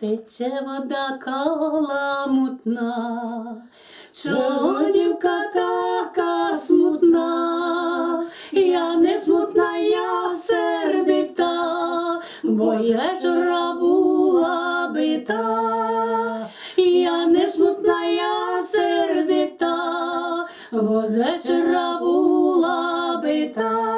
Тече вода каламутна, чого дівка така смутна, я не смутна, я сердита, бо вечора була бита, я не смутна, я сердита, бо вечора була бита.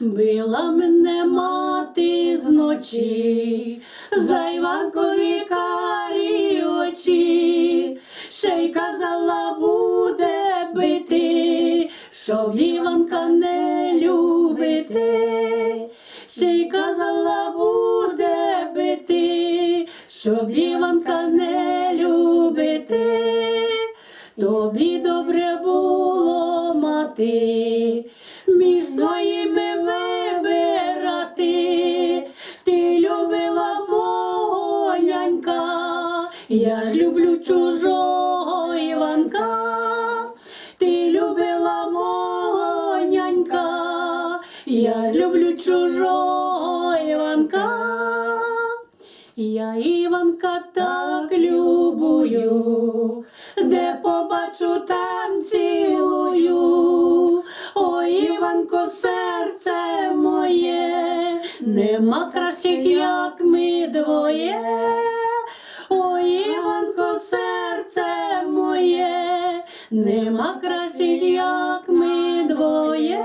Била мене мати зночі, за Іванкові карі очі, ще й казала буде бити, щоб Іванка не любити, ще й казала буде бити, щоб Іванка не любити. Тобі добре було мати, я ж люблю чужого Іванка. Ти любила мого нянька, я ж люблю чужого Іванка. Я Іванка так любую, де побачу, там цілую. Ой, Іванко, серце моє, нема кращих, як ми двоє. Нема кращих, як ми двоє.